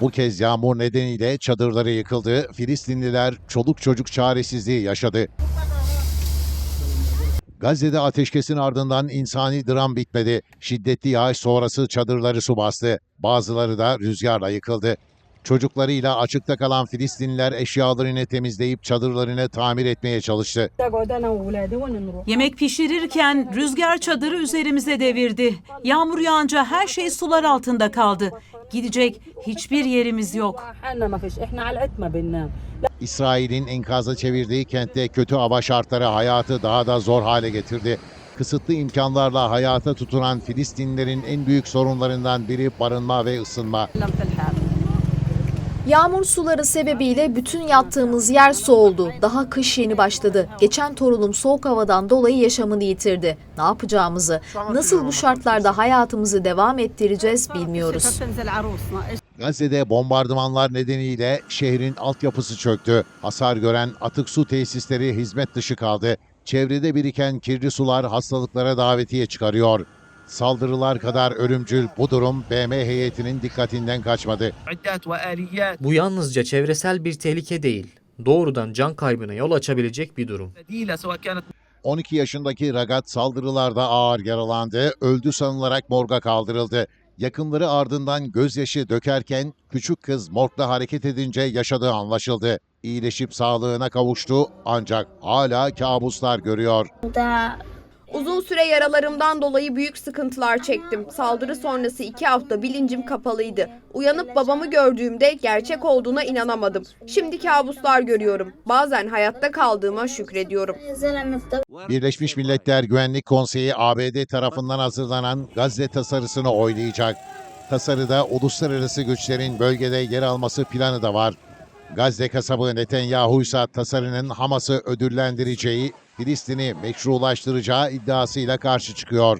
Bu kez yağmur nedeniyle çadırları yıkıldı. Filistinliler çoluk çocuk çaresizliği yaşadı. Gazze'de ateşkesin ardından insani dram bitmedi. Şiddetli yağış sonrası çadırları su bastı. Bazıları da rüzgarla yıkıldı. Çocuklarıyla açıkta kalan Filistinliler eşyalarını temizleyip çadırlarını tamir etmeye çalıştı. Yemek pişirirken rüzgar çadırı üzerimize devirdi. Yağmur yağınca her şey sular altında kaldı. Gidecek hiçbir yerimiz yok. İsrail'in enkaza çevirdiği kentte kötü hava şartları hayatı daha da zor hale getirdi. Kısıtlı imkanlarla hayata tutunan Filistinlerin en büyük sorunlarından biri barınma ve ısınma. Yağmur suları sebebiyle bütün yattığımız yer su oldu. Daha kış yeni başladı. Geçen torunum soğuk havadan dolayı yaşamını yitirdi. Ne yapacağımızı, nasıl bu şartlarda hayatımızı devam ettireceğiz bilmiyoruz. Gazze'de bombardımanlar nedeniyle şehrin altyapısı çöktü. Hasar gören atık su tesisleri hizmet dışı kaldı. Çevrede biriken kirli sular hastalıklara davetiye çıkarıyor. Saldırılar kadar ölümcül bu durum BM heyetinin dikkatinden kaçmadı. Bu yalnızca çevresel bir tehlike değil, doğrudan can kaybına yol açabilecek bir durum. 12 yaşındaki Ragat saldırılarda ağır yaralandı, öldü sanılarak morga kaldırıldı. Yakınları ardından gözyaşı dökerken küçük kız morgda hareket edince yaşadığı anlaşıldı. İyileşip sağlığına kavuştu ancak hala kabuslar görüyor. Da Uzun süre yaralarımdan dolayı büyük sıkıntılar çektim. Saldırı sonrası iki hafta bilincim kapalıydı. Uyanıp babamı gördüğümde gerçek olduğuna inanamadım. Şimdi kabuslar görüyorum. Bazen hayatta kaldığıma şükrediyorum. Birleşmiş Milletler Güvenlik Konseyi ABD tarafından hazırlanan Gazze tasarısını oylayacak. Tasarıda uluslararası güçlerin bölgede yer alması planı da var. Gazze kasabı Netanyahu ise tasarının Hamas'ı ödüllendireceği, Filistin'i meşrulaştıracağı iddiasıyla karşı çıkıyor.